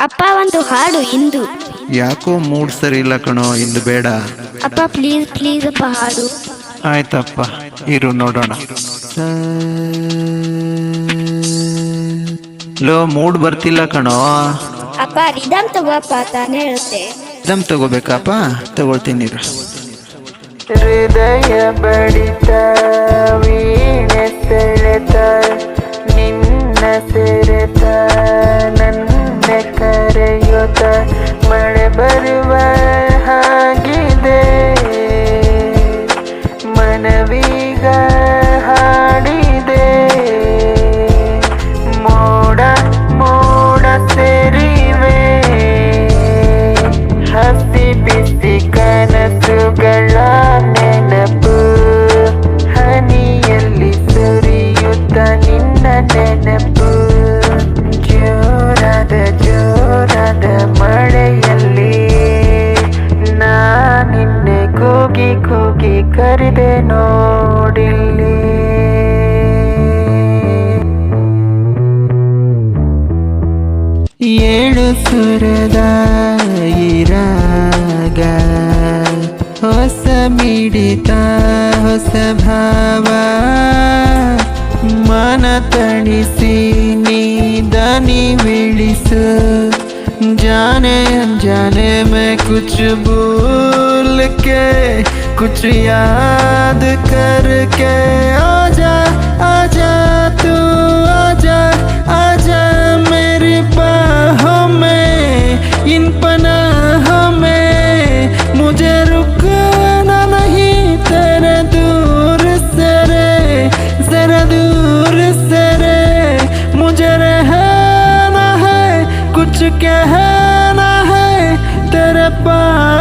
ಅಪ್ಪ ಒಂದು ಹಾಡು ಇಂದು. ಯಾಕೋ ಮೂಡ್ ಸರಿ ಇಲ್ಲ ಕಣೋ ಇಂದು ಬೇಡ. ಅಪ್ಪ ಪ್ಲೀಸ್ ಪ್ಲೀಸ್ ಅಪ್ಪ ಹಾಡು. ಆಯ್ತಪ್ಪ ಇರು ನೋಡೋಣ. ಲೋ ಮೂಡ್ ಬರ್ತಿಲ್ಲ ಕಣೋ. ಅಪ್ಪ ರಿದಮ್ ತಗೋಪ್ಪ ತಾನೇ ಹೇಳುತ್ತೆ. ದಮ್ ತಗೋಬೇಕಪ್ಪ ತಗೊಳ್ತೀನಿ ಇರು. ಹೃದಯ ಬಡಿತ ವೀಣೆ ಸೆಳೆತ ನಿನ್ನ ಸೆರೆತ. ಕರೆಯುತ್ತ ಮಳೆ ಬರುವ ಹಾಗಿದೆ. ಮನವೀಗ ಹಾಡಿದೆ. ಮೋಡ ಮೋಡ ಸೇರಿವೆ. ಹಸಿ ಬಿಸಿ ಕನಸುಗಳ ನೆನಪು. ಹನಿಯಲ್ಲಿ ಸುರಿಯುತ್ತ ನಿನ್ನ ಕೂಗಿ ಕರೆದೆ ನೋಡಿಲ್ಲಿ ಏಳು ಸುರದ ಈ ರಾಗ ಹೊಸ ಮಿಡಿತ ಹೊಸ ಭಾವ ಮನ ತಣಿಸಿ ನೀ ದನಿ ಬಿಳಿಸು जाने अनजाने में कुछ भूल के कुछ याद करके आजा आजा तू, आजा आजा मेरी बाहों में, इन पनाहों में। मुझे रुकना नहीं तेरे दूर से रे, जरा दूर से रे। मुझे रहना है, कुछ कहना है, तेरे पास